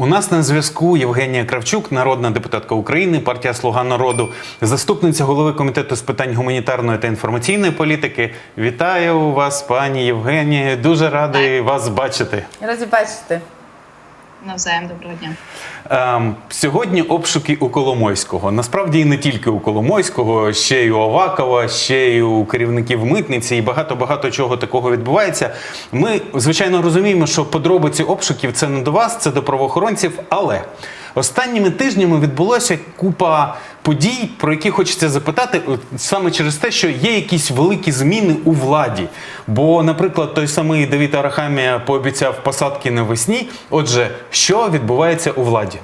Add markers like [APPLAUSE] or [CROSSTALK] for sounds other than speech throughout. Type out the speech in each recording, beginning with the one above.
У нас на зв'язку Євгенія Кравчук, народна депутатка України, партія Слуга народу, заступниця голови комітету з питань гуманітарної та інформаційної політики. Вітаю вас, пані Євгенія. Дуже радий вас бачити. Раді бачити. Навзаєм доброго дня. Ем, сьогодні обшуки у Коломойського. Насправді і не тільки у Коломойського, ще й у Авакова, ще й у керівників митниці, і багато багато чого такого відбувається. Ми звичайно розуміємо, що подробиці обшуків це не до вас, це до правоохоронців. Але останніми тижнями відбулося купа подій, про які хочеться запитати, саме через те, що є якісь великі зміни у владі. Бо, наприклад, той самий Давід Арахамія пообіцяв посадки навесні. Отже, що відбувається у владі?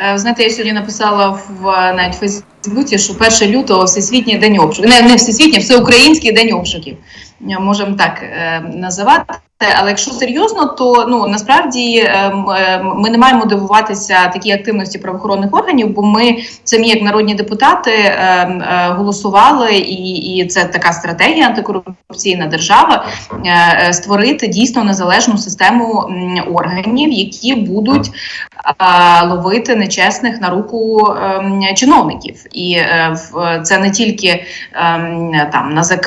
Е, знаєте, я сьогодні написала в навіть Фейсбуці, що 1 лютого всесвітній день обшуків. Не, не всесвітній, всеукраїнський день обшуків. Е, Можемо так е, називати. Але якщо серйозно, то ну насправді е, е, ми не маємо дивуватися такій активності правоохоронних органів, бо ми самі, як народні депутати, е, е, голосували, і, і це така стратегія антикорупційна держава е, створити дійсно незалежну систему органів, які будуть ловити нечесних на руку ем, чиновників. І е, це не тільки ем, там НАЗК,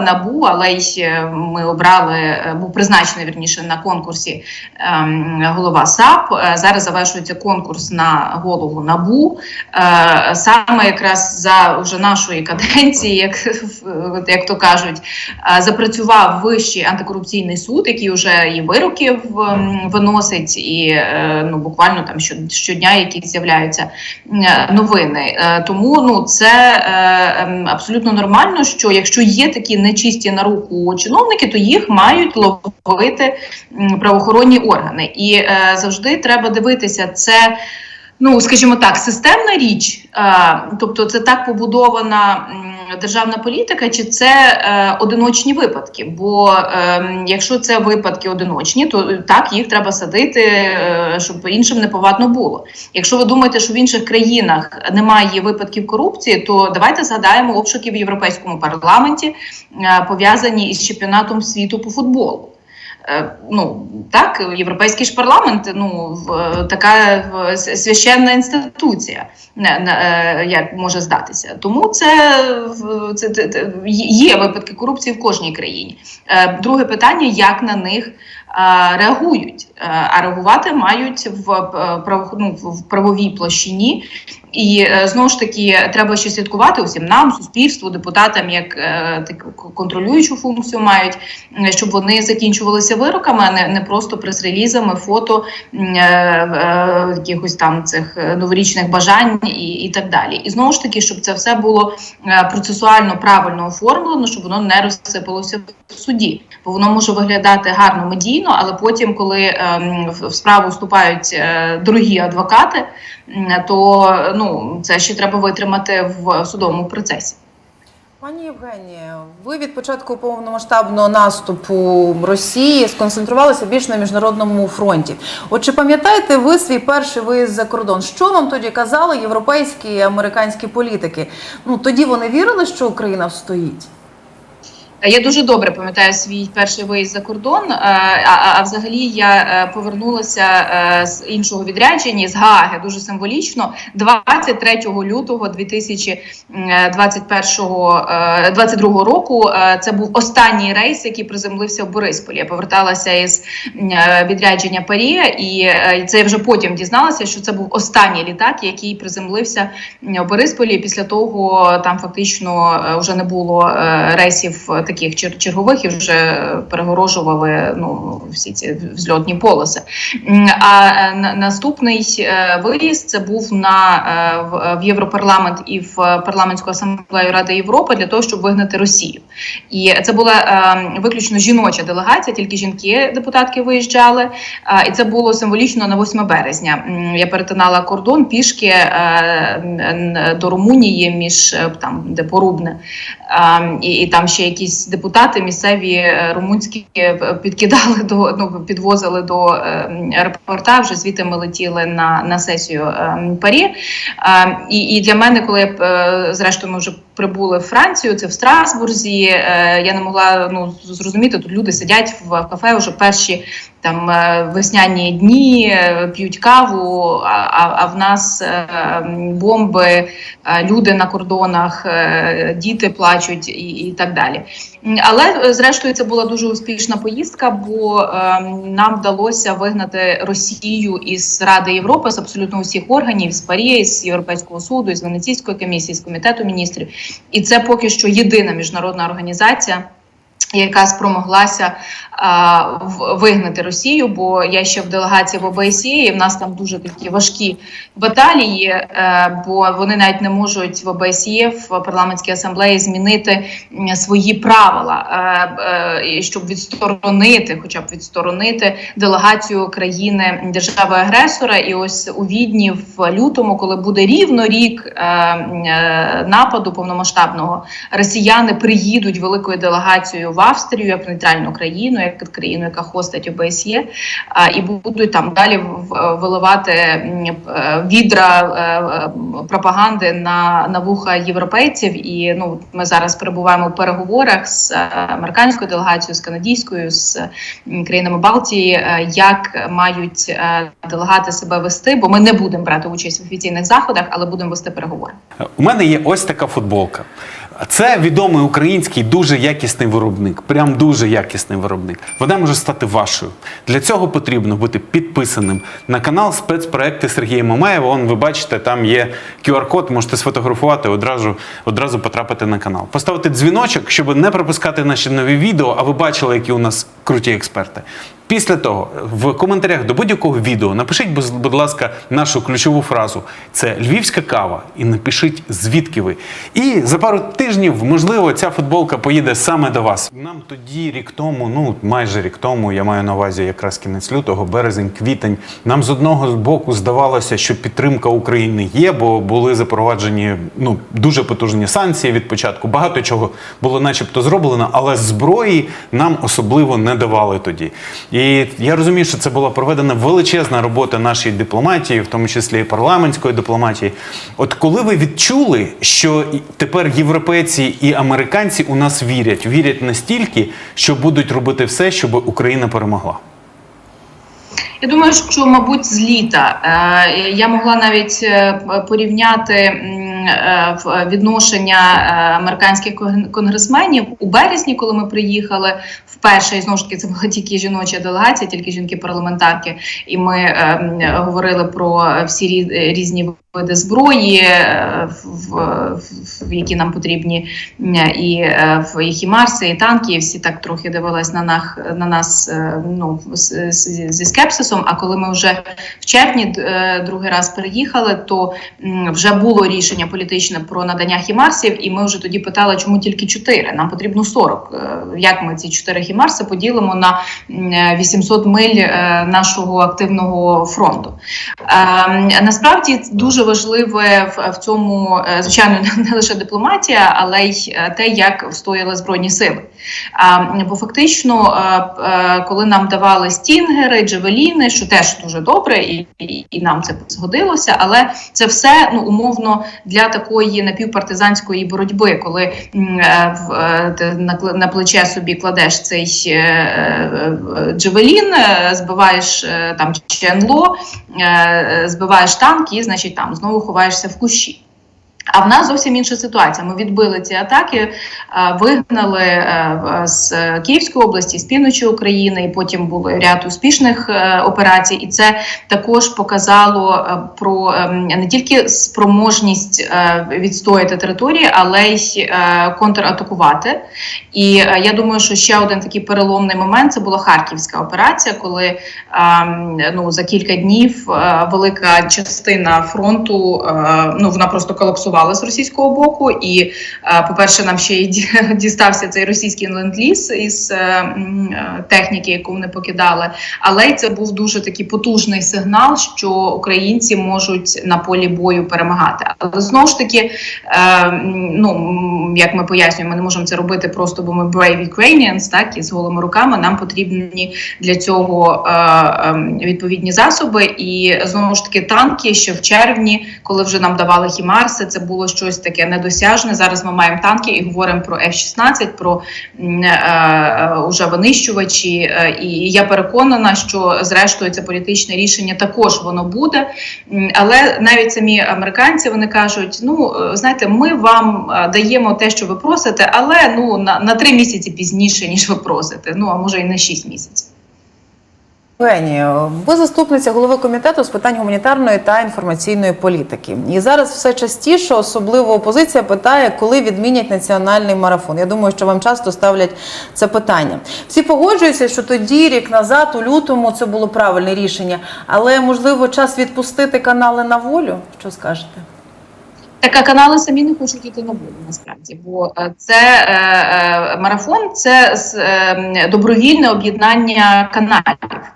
НАБУ, але й е, ми обрали, е, був призначений вірніше на конкурсі ем, голова САП. Зараз завершується конкурс на голову НАБУ. Саме якраз за вже нашої каденції, як, як то кажуть, запрацював вищий антикорупційний суд, який вже і вироки виносить, і ну буквально там що- щодня якісь з'являються е, новини. Е, Тому ну це е, ем, абсолютно нормально, що якщо є такі нечисті на руку чиновники, то їх мають ловити правоохоронні органи. І завжди треба дивитися це. Ну, скажімо так, системна річ, е, тобто це так побудована державна політика, чи це е, одиночні випадки? Бо е, якщо це випадки одиночні, то так їх треба садити, щоб іншим не повадно було. Якщо ви думаєте, що в інших країнах немає випадків корупції, то давайте згадаємо обшуки в європейському парламенті, пов'язані із чемпіонатом світу по футболу. Е, Ну так, європейський ж парламент, ну така священна інституція, е, як може здатися. Тому це, це, є випадки корупції в кожній країні. Е, Друге питання: як на них реагують? Е, А реагувати мають в, е, право- ну, в правовій площині. І е, знову ж таки треба ще слідкувати усім нам, суспільству, депутатам, як таку контролюючу функцію мають, щоб вони закінчувалися вироками, а не, не просто прес-релізами, фото якихось там цих новорічних бажань і, і так далі. І знову ж таки, щоб це все було процесуально правильно оформлено, щоб воно не розсипалося в суді, бо воно може виглядати гарно медійно, але потім, коли в в справу вступають е, дорогі адвокати, то ну це ще треба витримати в судовому процесі. Пані Євгенія, ви від початку повномасштабного наступу Росії сконцентрувалися більш на міжнародному фронті. От чи пам'ятаєте ви свій перший виїзд за кордон? Що вам тоді казали європейські і американські політики? Ну тоді вони вірили, що Україна встоїть? Я дуже добре пам'ятаю свій перший виїзд за кордон. е, А, а, взагалі я е, повернулася е, з іншого відрядження з Гааги дуже символічно 23 лютого 2021 е, 22 року. Е, Це був останній рейс, який приземлився в Борисполі. Я поверталася із е, відрядження Парі, і е, це я вже потім дізналася, що це був останній літак, який приземлився в Борисполі. Після того там фактично е, вже не було е, рейсів е, таких чергових і вже перегорожували ну всі ці взльотні полоси. А е, наступний е, виїзд це був на е, в- Європарламент і в парламентську асамблею Ради Європи для того, щоб вигнати Росію. І це була виключно жіноча делегація, тільки жінки депутатки виїжджали. І це було символічно на 8 березня. Я перетинала кордон пішки до Румунії між там, де Порубне. І, і там ще якісь депутати місцеві е, румунські е, підкидали до ну підвозили до е, аеропорта. Вже звідти ми летіли на, на сесію Парі. І, і для мене, коли я зрештою ми вже прибули в Францію, це в Страсбурзі. Я не могла ну зрозуміти, тут люди сидять в кафе вже перші там весняні дні, п'ють каву. А, а, в нас бомби, люди на кордонах, діти плачуть і, і так далі. Але е, зрештою це була дуже успішна поїздка, бо е, нам вдалося вигнати Росію із Ради Європи з абсолютно усіх органів з Парі, з Європейського суду, з Венеційської комісії, з комітету міністрів. І це поки що єдина міжнародна організація. Яка спромоглася вигнати Росію, бо я ще в делегації в ОБСЄ, і в нас там дуже такі важкі баталії, е, бо вони навіть не можуть в ОБСЄ в парламентській асамблеї змінити свої правила, е, е, щоб відсторонити, хоча б відсторонити делегацію країни держави-агресора. І ось у Відні в лютому, коли буде рівно рік нападу повномасштабного, росіяни приїдуть великою делегацією в Австрію як нейтральну країну, як країну, яка хостить ОБСЄ, і будуть там далі виливати е, відра е, е, пропаганди на, на вуха європейців. І ну ми зараз перебуваємо в переговорах з американською делегацією, з канадійською, з країнами Балтії, як мають делегати себе вести, бо ми не будемо брати участь в офіційних заходах, але будемо вести переговори. У мене є ось така футболка. Це відомий український дуже якісний виробник, прям дуже якісний виробник. Вона може стати вашою. Для цього потрібно бути підписаним на канал спецпроекти Сергія Мамаєва. Вон ви бачите, там є QR-код, можете сфотографувати одразу, одразу потрапити на канал. Поставити дзвіночок, щоб не пропускати наші нові відео, а ви бачили, які у нас круті експерти. Після того в коментарях до будь-якого відео напишіть, будь- ласка, нашу ключову фразу. Це львівська кава, і напишіть звідки ви. І за пару тижнів, можливо, ця футболка поїде саме до вас. Нам тоді рік тому, ну майже рік тому, я маю на увазі якраз кінець лютого, березень, квітень. Нам з одного боку здавалося, що підтримка України є, бо були запроваджені ну дуже потужні санкції від початку. Багато чого було, начебто, зроблено, але зброї нам особливо не давали тоді. І я розумію, що це була проведена величезна робота нашої дипломатії, в тому числі і парламентської дипломатії. От коли ви відчули, що тепер європейці і американці у нас вірять, вірять настільки, що будуть робити все, щоб Україна перемогла. Я думаю, що мабуть з літа Е, я могла навіть е, порівняти відношення е, американських кон- конгресменів у березні, коли ми приїхали вперше, і знову ж таки це була тільки жіноча делегація, тільки жінки-парламентарки, і ми е, говорили про всі рі- різні види зброї, е, в, в, які нам потрібні, і е, в і Марси, і танки, і всі так трохи дивились на нас на нас е, ну зі скепсисом. А коли ми вже в червні е, другий раз переїхали, то вже було рішення політичне про надання хімарсів, і ми вже тоді питали, чому тільки 4? Нам потрібно 40. Е, Як ми ці 4 хімарси поділимо на е, 800 миль е, нашого активного фронту? Е, Насправді дуже важливе в, в цьому, е, звичайно, [LAUGHS] не лише дипломатія, але й е, те, як встояли збройні сили. Бо фактично, е, коли нам давали стінгери, джевеліни, що теж дуже добре, і, і, і нам це згодилося, але це все ну умовно для такої напівпартизанської боротьби, коли в- на, плече собі кладеш цей джевелін, збиваєш там ченло, збиваєш танк і, значить, там знову ховаєшся в кущі. А в нас зовсім інша ситуація. Ми відбили ці атаки, е, вигнали е, з Київської області, з півночі України, і потім були ряд успішних е, операцій. І це також показало про е, не тільки спроможність відстояти території, але й контратакувати. І я думаю, що ще один такий переломний момент це була харківська операція, коли ем, ну за кілька днів велика частина фронту ну вона просто колапсувала з російського боку. І, е, по-перше, нам ще й [LAUGHS] дістався цей російський ленд-ліз із е, е, техніки, яку вони покидали. Але це був дуже такий потужний сигнал, що українці можуть на полі бою перемагати. Але знову ж таки, ну як ми пояснюємо, ми не можемо це робити просто, бо ми brave Ukrainians, так і з голими руками. Нам потрібні для цього е, е, відповідні засоби. І знову ж таки, танки ще в червні, коли вже нам давали хімарси, це було щось таке недосяжне. Зараз ми маємо танки і говоримо про F-16, про е, е, уже винищувачі. Е, І я переконана, що зрештою це політичне рішення також воно буде. Але навіть самі американці вони кажуть: ну знаєте, ми вам даємо те, що ви просите, але ну на, на три місяці пізніше ніж ви просите. Ну а може і на шість місяців. Євгенія, ви заступниця голови комітету з питань гуманітарної та інформаційної політики. І зараз все частіше, особливо опозиція, питає, коли відмінять національний марафон. Я думаю, що вам часто ставлять це питання. Всі погоджуються, що тоді, рік назад, у лютому, це було правильне рішення, але можливо час відпустити канали на волю. Що скажете? Так, а канали самі не хочуть йти на волю, насправді, бо е, це е, е, марафон, це е, добровільне об'єднання каналів.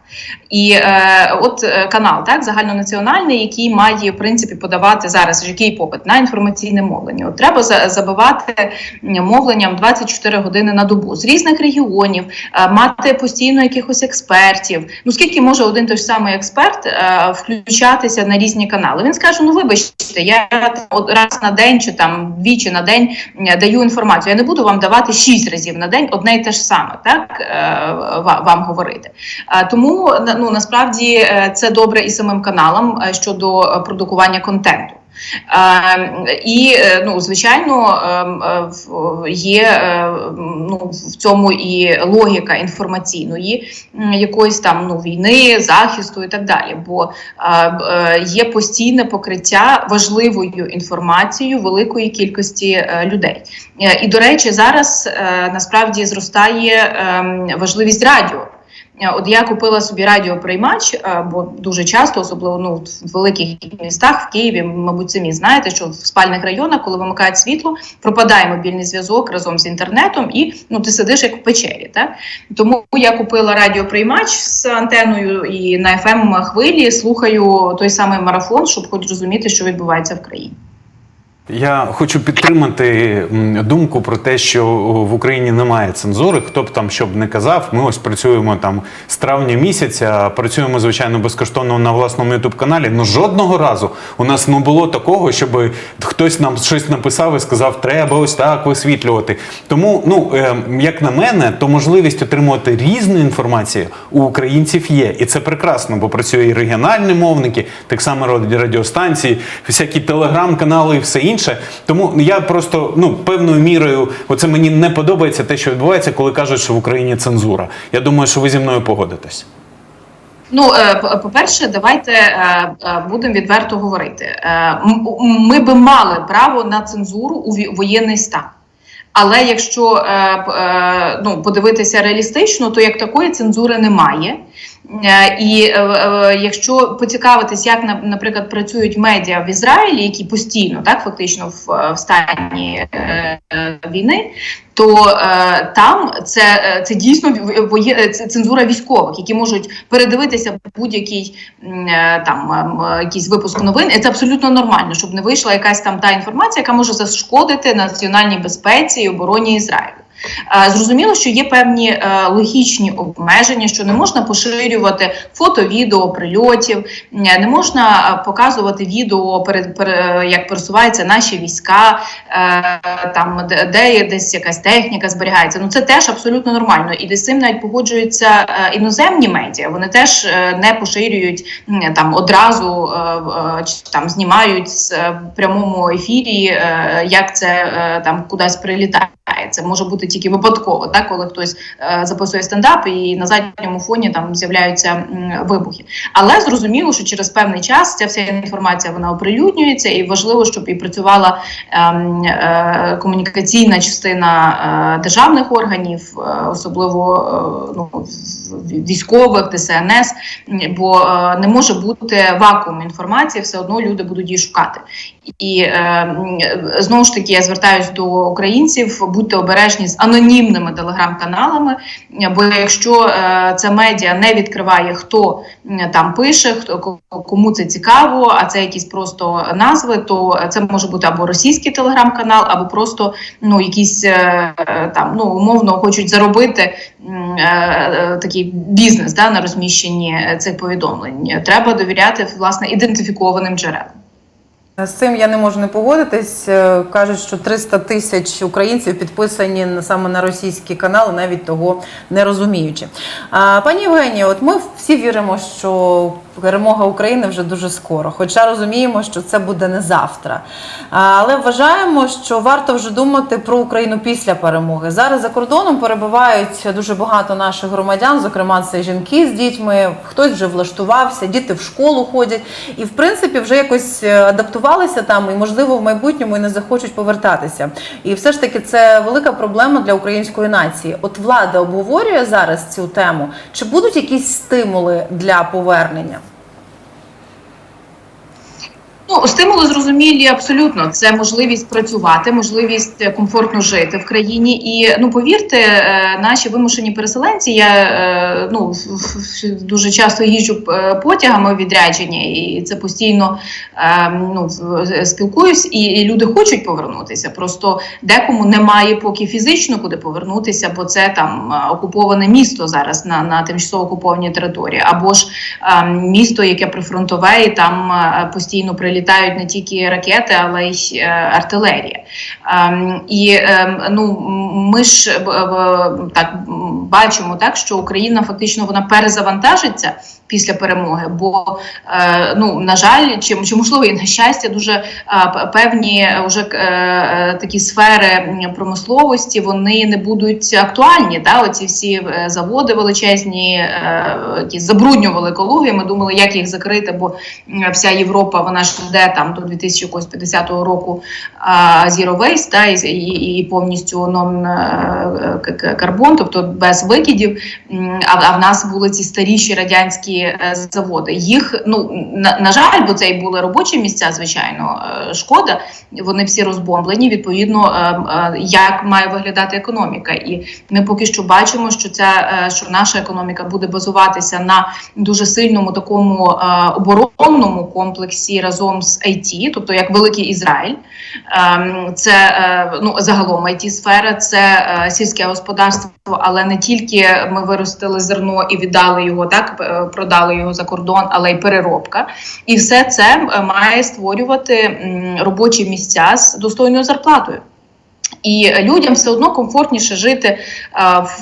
І е, от е, канал, так, загальнонаціональний, який має в принципі подавати зараз який попит на інформаційне мовлення. От треба забивати мовленням 24 години на добу з різних регіонів, е, мати постійно якихось експертів. Ну скільки може один той самий експерт е, включатися на різні канали? Він скаже: ну вибачте, я от раз на день чи там двічі на день даю інформацію. Я не буду вам давати шість разів на день одне й те ж саме, так е, вам говорити. Тому ну насправді е, це добре і самим каналам е, щодо продукування контенту. Е, і е, ну, звичайно, ем, е, є е, ну, в цьому і логіка інформаційної якоїсь там ну, війни, захисту і так далі. Бо є постійне покриття важливою інформацією великої кількості людей. І до речі, зараз насправді зростає ем, важливість радіо. Е, От я купила собі радіоприймач, е, бо дуже часто, особливо ну в великих містах, в Києві, мабуть, самі знаєте, що в спальних районах, коли вимикають світло, пропадає мобільний зв'язок разом з інтернетом, і ну ти сидиш як в печері. Так? Тому я купила радіоприймач з антеною і на fm хвилі слухаю той самий марафон, щоб хоч розуміти, що відбувається в країні. Я хочу підтримати думку про те, що в Україні немає цензури. Хто б там що б не казав, ми ось працюємо там з травня місяця, працюємо звичайно безкоштовно на власному ютуб каналі. Ну жодного разу у нас не було такого, щоб хтось нам щось написав і сказав, треба ось так висвітлювати. Тому, ну е, як на мене, то можливість отримувати різну інформацію у українців є, і це прекрасно, бо працює і регіональні мовники, так само раді- радіостанції, всякі телеграм-канали і все інше. Тому я просто ну певною мірою, оце мені не подобається те, що відбувається, коли кажуть, що в Україні цензура. Я думаю, що ви зі мною погодитесь. Ну, е, по-перше, давайте е, е, будемо відверто говорити. Ми би мали право на цензуру у воєнний стан. Але якщо ну, подивитися реалістично, то як такої цензури немає. Е, І е, е, якщо поцікавитись, як на- наприклад працюють медіа в Ізраїлі, які постійно так фактично в, е, в стані е, е, війни, то е, там це, е, це дійсно воє- е, це цензура військових, які можуть передивитися будь-який е, там ем, якийсь випуск новин. І це абсолютно нормально, щоб не вийшла якась там та інформація, яка може зашкодити національній безпеці і обороні Ізраїлю. Е, Зрозуміло, що є певні е, логічні обмеження, що не можна поширювати фото, відео прильотів, е, не можна показувати відео як пересуваються наші війська, там де, є десь якась техніка зберігається. Ну це теж абсолютно нормально. І з цим навіть погоджуються іноземні медіа. Вони теж не поширюють там одразу там знімають в прямому ефірі, як це там кудись прилітає. Це може бути тільки випадково, так коли хтось е, записує стендап і на задньому фоні там з'являються м, вибухи. Але зрозуміло, що через певний час ця вся інформація вона оприлюднюється, і важливо, щоб і працювала ем, е, комунікаційна частина е, державних органів, е, особливо е, ну, військових, ДСНС, бо е, не може бути вакуум інформації, все одно люди будуть її шукати. І е, знову ж таки я звертаюся до українців, будьте обережні з анонімними телеграм-каналами. Бо якщо це медіа не відкриває, хто там пише, хто ко- кому це цікаво, а це якісь просто назви, то це може бути або російський телеграм-канал, або просто ну якісь е, там ну умовно хочуть заробити е, е, такий бізнес да, на розміщенні цих повідомлень. Треба довіряти власне ідентифікованим джерелам. З цим я не можу не погодитись. Е, Кажуть, що 300 тисяч українців підписані саме на російські канали, навіть того не розуміючи. Пані Євгенія, от ми всі віримо, що перемога України вже дуже скоро, хоча розуміємо, що це буде не завтра. Але вважаємо, що варто вже думати про Україну після перемоги. Зараз за кордоном перебувають дуже багато наших громадян, зокрема це жінки з дітьми. Хтось вже влаштувався, діти в школу ходять, і в принципі вже якось е, адаптувалися там, і можливо в майбутньому і не захочуть повертатися. І все ж таки це велика проблема для української нації. От влада обговорює зараз цю тему. Чи будуть якісь стимули для повернення? Ну, стимули зрозумілі абсолютно. Це можливість працювати, можливість е, комфортно жити в країні. І ну повірте, е, наші вимушені переселенці. Я е, ну дуже часто їжджу потягами відрядження, і це постійно е, ну спілкуюсь, і, люди хочуть повернутися. Просто декому немає поки фізично куди повернутися, бо це там окуповане місто зараз на, на тимчасово окупованій території, або ж е, місто, яке прифронтове, і там постійно прилітають не тільки ракети, але й е, артилерія. Ем, І ем, ну ми ж е, так бачимо, так що Україна фактично вона перезавантажиться після перемоги, бо е, ну на жаль, чи, чи можливо і на щастя, дуже е, певні е, уже е, е, такі сфери промисловості вони не будуть актуальні. Да? Оці всі заводи величезні, які забруднювали екологію. Ми думали, як їх закрити, бо вся Європа вона ж йде там до 2050 року а, Zero Waste, да, і, і, повністю нон карбон, тобто без викидів. А, а в нас були ці старіші радянські е, заводи. Їх ну на, на жаль, бо це і були робочі місця, звичайно, е, шкода. Вони всі розбомблені. Відповідно, е, як має виглядати економіка, і ми поки що бачимо, що ця що наша економіка буде базуватися на дуже сильному такому оборонному комплексі разом з IT, тобто як великий Ізраїль. Це ну загалом it сфера це сільське господарство, але не тільки ми виростили зерно і віддали його, так продали його за кордон, але й переробка. І все це е, має створювати робочі місця з достойною зарплатою. І людям все одно комфортніше жити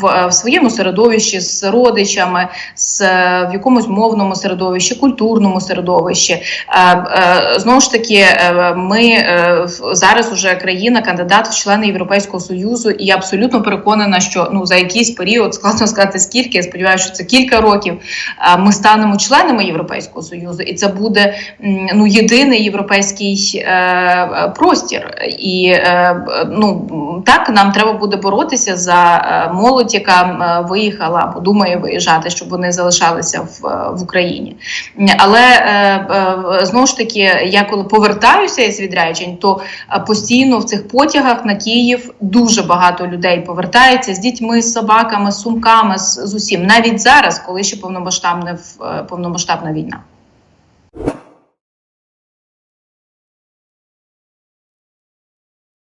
в, своєму середовищі з родичами, з е, в якомусь мовному середовищі, культурному середовищі. Е, е, Знову ж таки, ми зараз уже країна, кандидат в члени Європейського союзу, і я абсолютно переконана, що ну за якийсь період складно сказати скільки. Я сподіваюся, що це кілька років. Ми станемо членами Європейського союзу, і це буде ну єдиний європейський простір. І е, так нам треба буде боротися за е, молодь, яка е, виїхала або думає виїжджати, щоб вони залишалися в, е, в Україні. Але знову ж таки, я коли повертаюся із відряджень, то постійно в цих потягах на Київ дуже багато людей повертається з дітьми, з собаками, з сумками, з, з усім. Навіть зараз, коли ще повномасштабне повномасштабна війна.